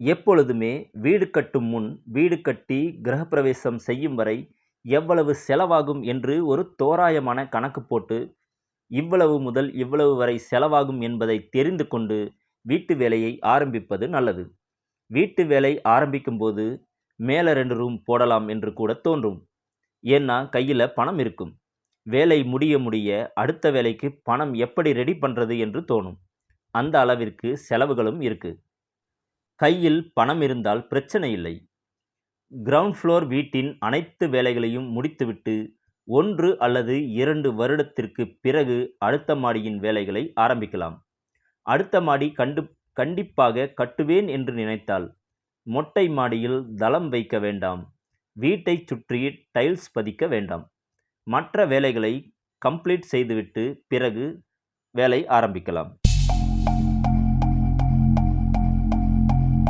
எப்பொழுதுமே வீடு கட்டும் முன் வீடு கட்டி கிரகப்பிரவேசம் செய்யும் வரை எவ்வளவு செலவாகும் என்று ஒரு தோராயமான கணக்கு போட்டு இவ்வளவு முதல் இவ்வளவு வரை செலவாகும் என்பதை தெரிந்து கொண்டு வீட்டு வேலையை ஆரம்பிப்பது நல்லது. வீட்டு வேலை ஆரம்பிக்கும்போது மேலே ரெண்டு ரூம் போடலாம் என்று கூட தோன்றும். ஏன்னா கையில் பணம் இருக்கும். வேலை முடிய முடிய அடுத்த வேலைக்கு பணம் எப்படி ரெடி பண்ணுறது என்று தோணும். அந்த அளவிற்கு செலவுகளும் இருக்குது கையில் பணம் இருந்தால் பிரச்சனை இல்லை. கிரவுண்ட் ஃப்ளோர் வீட்டின் அனைத்து வேலைகளையும் முடித்துவிட்டு ஒன்று அல்லது இரண்டு வருடத்திற்கு பிறகு அடுத்த மாடியின் வேலைகளை ஆரம்பிக்கலாம். அடுத்த மாடி கண்டு கண்டிப்பாக கட்டுவேன் என்று நினைத்தால் மொட்டை மாடியில் தளம் வைக்க வேண்டாம். வீட்டைச் சுற்றி டைல்ஸ் பதிக்க வேண்டாம். மற்ற வேலைகளை கம்ப்ளீட் செய்துவிட்டு பிறகு வேலை ஆரம்பிக்கலாம்.